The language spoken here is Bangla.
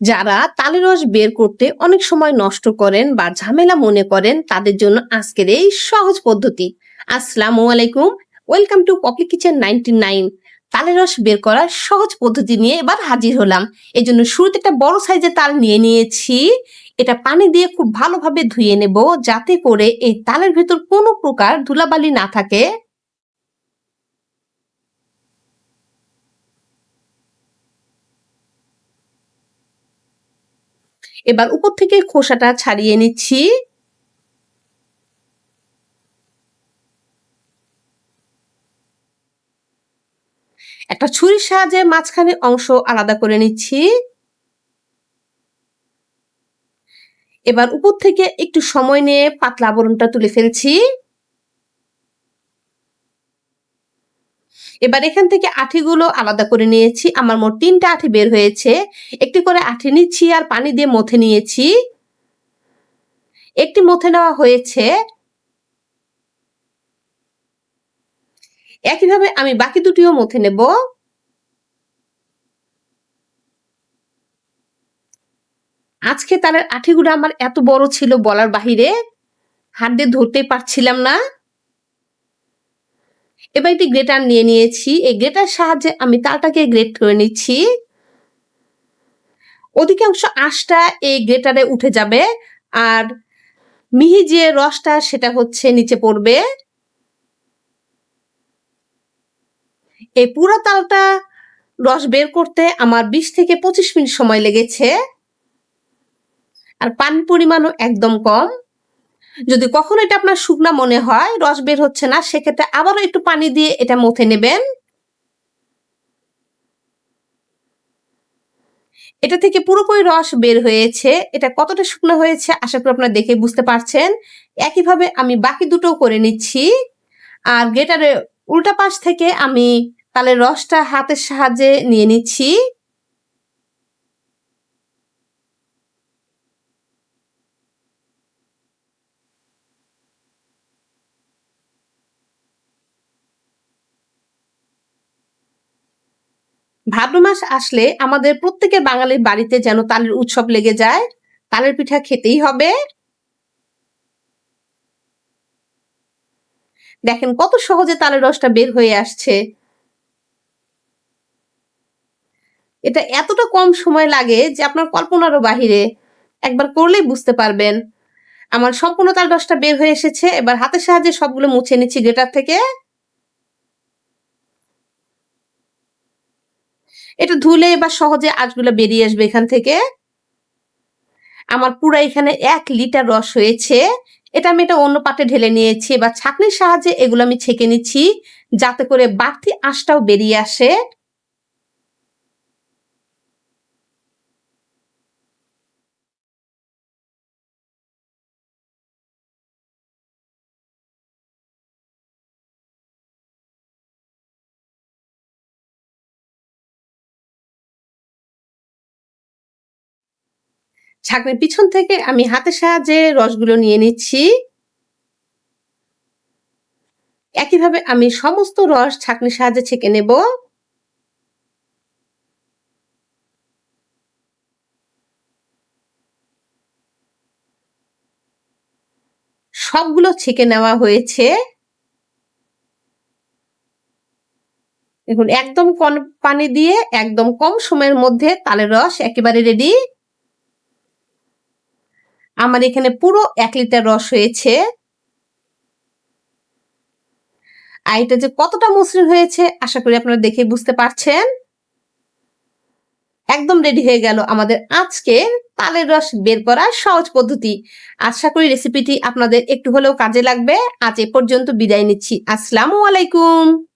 যারা তালের রস বের করতে অনেক সময় নষ্ট করেন বা ঝামেলা মনে করেন, তাদের জন্য আজকের এই সহজ পদ্ধতি। আসসালামু আলাইকুম, welcome to Poppy kitchen ninety nine. তালের রস বের করার সহজ পদ্ধতি নিয়ে এবার হাজির হলাম। এই জন্য শুরুতে একটা বড় সাইজের তাল নিয়ে নিয়েছি। এটা পানি দিয়ে খুব ভালোভাবে ধুয়ে নেব যাতে করে এই তালের ভেতর কোনো প্রকার ধুলাবালি না থাকে। এবার উপর থেকে খোসাটা ছাড়িয়ে নিচ্ছি। একটা ছুরির সাহায্যে মাঝখানে অংশ আলাদা করে নিচ্ছি। এবার উপর থেকে একটু সময় নিয়ে পাতলা আবরণটা তুলে ফেলছি। এবার এখান থেকে আঠিগুলো আলাদা করে নিয়েছি। আমার মোট তিনটা আঠি বের হয়েছে। একটি করে আঠি নিচ্ছি আর পানি দিয়ে মথে নিয়েছি। একটি মথে নেওয়া হয়েছে। একইভাবে আমি বাকি দুটিও মথে নেব। আজকে তারের আঠিগুলো আমার এত বড় ছিল বলার বাহিরে। হাত দিয়ে ধরতেই পারছিলাম না। এবার একটি গ্রেটার নিয়ে নিয়েছি। এই গ্রেটার সাহায্যে আমি তালটাকে গ্রেট করে নিচ্ছি। অধিকাংশ আঁশটা এই গ্রেটারে উঠে যাবে আর মিহি যে রসটা সেটা হচ্ছে নিচে পড়বে। এই পুরো তালটা রস বের করতে আমার বিশ থেকে পঁচিশ মিনিট সময় লেগেছে। আর পানির পরিমাণও একদম কম। যদি কখনো এটা আপনার শুকনা মনে হয়, রস বের হচ্ছে না, সেক্ষেত্রে আবারও একটু পানি দিয়ে এটা মথে নেবেন। এটা থেকে পুরোপুরি রস বের হয়েছে। এটা কতটা শুকনো হয়েছে আশা করি আপনারা দেখে বুঝতে পারছেন। একইভাবে আমি বাকি দুটো করে নিচ্ছি। আর গেটারের উল্টা পাশ থেকে আমি তালের রসটা হাতের সাহায্যে নিয়ে নিচ্ছি। ভাদ্র মাস আসলে আমাদের প্রত্যেকের বাঙালির বাড়িতে যেন তালের উৎসব লেগে যায়। তালের পিঠা খেতেই হবে। দেখেন কত সহজে তালের রসটা বের হয়ে আসছে। এটা এতটা কম সময় লাগে যে আপনার কল্পনারও বাহিরে একবার করলেই বুঝতে পারবেন। আমার সম্পূর্ণ তাল রসটা বের হয়ে এসেছে। এবার হাতের সাহায্যে সবগুলো মুছে নিচ্ছি গ্রেটার থেকে। এটা ধুলে বা সহজে আঁশগুলো বেরিয়ে আসবে এখান থেকে। আমার পুরো এখানে এক লিটার রস হয়েছে। এটা আমি এটা অন্য পাটে ঢেলে নিয়েছি বা ছাঁকনির সাহায্যে এগুলো আমি ছেঁকে নিচ্ছি যাতে করে বাড়তি আঁশটাও বেরিয়ে আসে। ছাঁকনির পিছন থেকে আমি হাতের সাহায্যে রসগুলো নিয়ে নিচ্ছি। একইভাবে আমি সমস্ত রস ছাঁকনির সাহায্যে ছেঁকে নেব। সবগুলো ছেঁকে নেওয়া হয়েছে। দেখুন, একদম কম পানি দিয়ে একদম কম সময়ের মধ্যে তালের রস একেবারে রেডি আমার এখানে পুরো এক লিটার রস হয়েছে। আর এটা যে কতটা মসৃণ হয়েছে, আশা করি আপনারা দেখে বুঝতে পারছেন। একদম রেডি হয়ে গেল আমাদের আজকে তালের রস বের করার সহজ পদ্ধতি। আশা করি রেসিপিটি আপনাদের একটু হলেও কাজে লাগবে। আজ এ পর্যন্ত বিদায় নিচ্ছি। আসসালামু আলাইকুম।